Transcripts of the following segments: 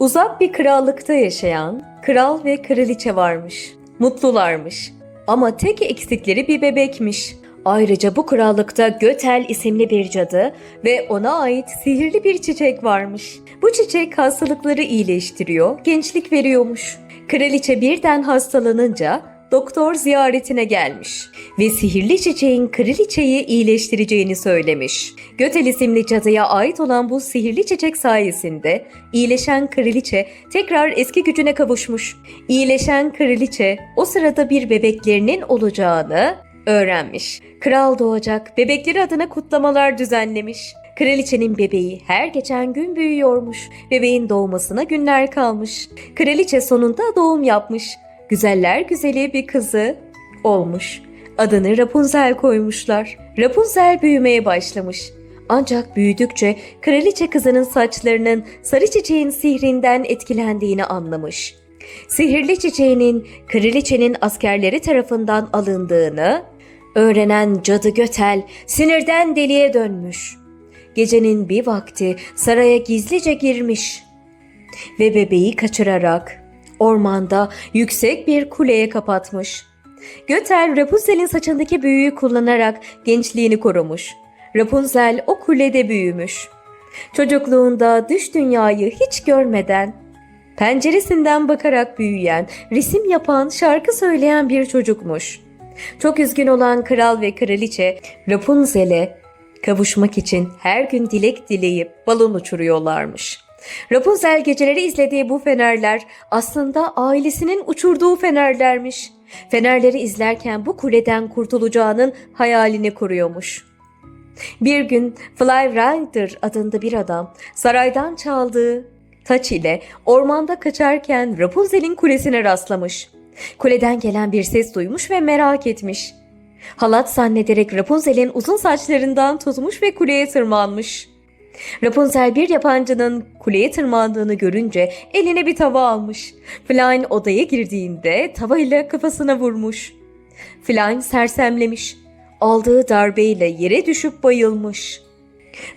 Uzak bir krallıkta yaşayan kral ve kraliçe varmış. Mutlularmış. Ama tek eksikleri bir bebekmiş. Ayrıca bu krallıkta Götel isimli bir cadı ve ona ait sihirli bir çiçek varmış. Bu çiçek hastalıkları iyileştiriyor, gençlik veriyormuş. Kraliçe birden hastalanınca doktor ziyaretine gelmiş ve sihirli çiçeğin kraliçeyi iyileştireceğini söylemiş. Götel isimli cadıya ait olan bu sihirli çiçek sayesinde iyileşen kraliçe tekrar eski gücüne kavuşmuş. İyileşen kraliçe o sırada bir bebeklerinin olacağını öğrenmiş. Kral doğacak, bebekleri adına kutlamalar düzenlemiş. Kraliçenin bebeği her geçen gün büyüyormuş. Bebeğin doğmasına günler kalmış. Kraliçe sonunda doğum yapmış. Güzeller güzeli bir kızı olmuş. Adını Rapunzel koymuşlar. Rapunzel büyümeye başlamış. Ancak büyüdükçe kraliçe kızının saçlarının sarı çiçeğin sihrinden etkilendiğini anlamış. Sihirli çiçeğinin kraliçenin askerleri tarafından alındığını öğrenen cadı Götel sinirden deliye dönmüş. Gecenin bir vakti saraya gizlice girmiş ve bebeği kaçırarak ormanda yüksek bir kuleye kapatmış. Götel Rapunzel'in saçındaki büyüyü kullanarak gençliğini korumuş. Rapunzel o kulede büyümüş. Çocukluğunda dış dünyayı hiç görmeden penceresinden bakarak büyüyen, resim yapan, şarkı söyleyen bir çocukmuş. Çok üzgün olan kral ve kraliçe Rapunzel'e kavuşmak için her gün dilek dileyip balon uçuruyorlarmış. Rapunzel geceleri izlediği bu fenerler aslında ailesinin uçurduğu fenerlermiş. Fenerleri izlerken bu kuleden kurtulacağının hayalini kuruyormuş. Bir gün Fly adında bir adam saraydan çaldığı taç ile ormanda kaçarken Rapunzel'in kulesine rastlamış. Kuleden gelen bir ses duymuş ve merak etmiş. Halat zannederek Rapunzel'in uzun saçlarından tutmuş ve kuleye tırmanmış. Rapunzel bir yabancının kuleye tırmandığını görünce eline bir tava almış. Flynn odaya girdiğinde tavayla kafasına vurmuş. Flynn sersemlemiş. Aldığı darbeyle yere düşüp bayılmış.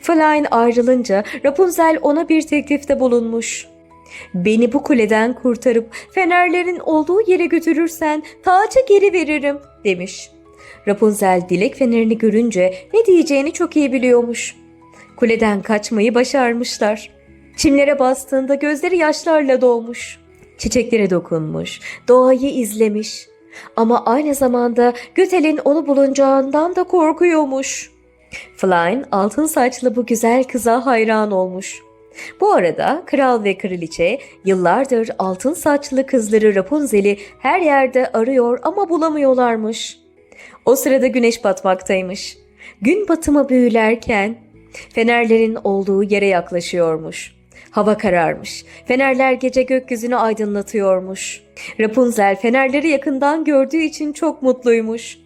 Flynn ayrılınca Rapunzel ona bir teklifte bulunmuş. Beni bu kuleden kurtarıp fenerlerin olduğu yere götürürsen tacı geri veririm demiş. Rapunzel dilek fenerini görünce ne diyeceğini çok iyi biliyormuş. Kuleden kaçmayı başarmışlar. Çimlere bastığında gözleri yaşlarla dolmuş. Çiçeklere dokunmuş, doğayı izlemiş. Ama aynı zamanda Götel'in onu bulunacağından da korkuyormuş. Flynn altın saçlı bu güzel kıza hayran olmuş. Bu arada kral ve kraliçe yıllardır altın saçlı kızları Rapunzel'i her yerde arıyor ama bulamıyorlarmış. O sırada güneş batmaktaymış. Gün batımı büyülerken fenerlerin olduğu yere yaklaşıyormuş. Hava kararmış. Fenerler gece gökyüzünü aydınlatıyormuş. Rapunzel fenerleri yakından gördüğü için çok mutluymuş.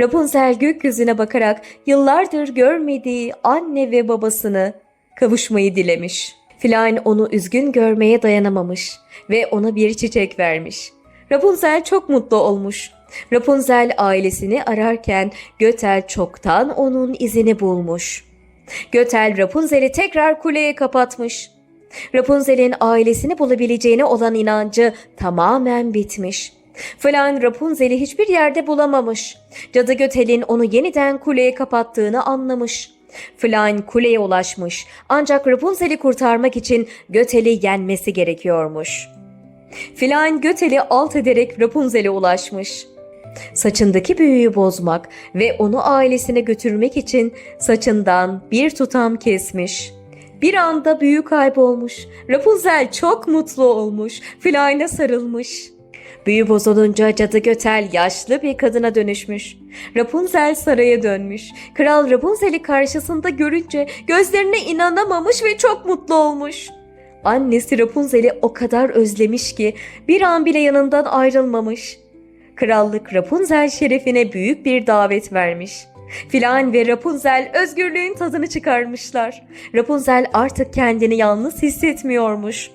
Rapunzel gökyüzüne bakarak yıllardır görmediği anne ve babasını kavuşmayı dilemiş. Flynn onu üzgün görmeye dayanamamış ve ona bir çiçek vermiş. Rapunzel çok mutlu olmuş. Rapunzel ailesini ararken Götel çoktan onun izini bulmuş. Götel Rapunzel'i tekrar kuleye kapatmış. Rapunzel'in ailesini bulabileceğine olan inancı tamamen bitmiş. Flynn Rapunzel'i hiçbir yerde bulamamış. Cadı Götel'in onu yeniden kuleye kapattığını anlamış. Flynn kuleye ulaşmış ancak Rapunzel'i kurtarmak için Götel'i yenmesi gerekiyormuş. Flynn Götel'i alt ederek Rapunzel'e ulaşmış. Saçındaki büyüyü bozmak ve onu ailesine götürmek için saçından bir tutam kesmiş. Bir anda büyü kaybolmuş. Rapunzel çok mutlu olmuş. Flynn'a sarılmış. Büyü bozulunca cadı Götel yaşlı bir kadına dönüşmüş. Rapunzel saraya dönmüş. Kral Rapunzel'i karşısında görünce gözlerine inanamamış ve çok mutlu olmuş. Annesi Rapunzel'i o kadar özlemiş ki bir an bile yanından ayrılmamış. Krallık Rapunzel şerefine büyük bir davet vermiş. Filan ve Rapunzel özgürlüğün tadını çıkarmışlar. Rapunzel artık kendini yalnız hissetmiyormuş.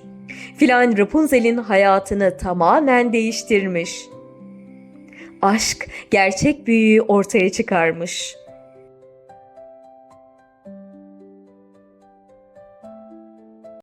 Filan Rapunzel'in hayatını tamamen değiştirmiş. Aşk gerçek büyüyü ortaya çıkarmış.